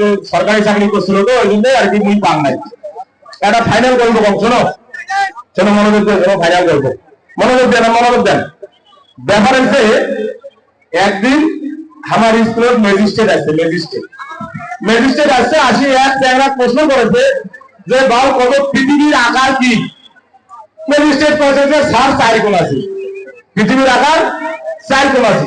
যে সরকারি চাকরি করছিল তো, ওই জন্য আর কি পান নাই। এটা ফাইনাল কম, শোনো? শোনো, মনোযোগ শোনো ফাইনাল মনোযোগ দেন মনোযোগ দেন। ব্যাপার হচ্ছে, একদিন আমার স্কুলের ম্যাজিস্ট্রেট আছে ম্যাজিস্ট্রেট ম্যাজিস্ট্রেট আসছে, আসি এক প্রশ্ন করেছে যে কত পৃথিবীর আকার কি? ম্যাজিস্ট্রেট করেছে যে সার চার কোণ আছে পৃথিবীর আকার চার কোণ আছে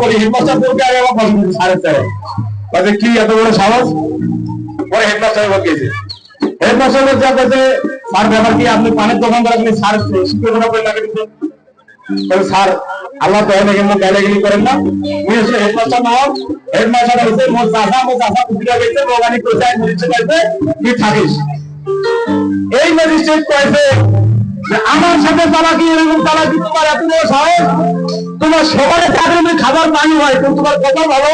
করি, হেডমাস্টার বলতে আগে আমার পছন্দ সাড়ে চারে কবে কি এত বড় সাহস? পরে হেডমাস্টার বলছে হেডমাস্টার বলছে, স্যার, ব্যাপার কি, আপনি পানের দোকান করে আপনি স্যার করে লাগে স্যার, আল্লাহ গালাগালি করেন না। উনি হেডমাস্টার না হোক হেডমাস্টার মোর মোর গেছে মোগানি কোথায় মরিচে থাকিস। এই ম্যাজিস্ট্রেট কয়েছে আমার সাথে তারা কি এরকম তারা কি তোমার এত বড় সাহস? তোমার সকালে চাকরি খাবার পানি হয় কিন্তু তোমার কথা ভালো?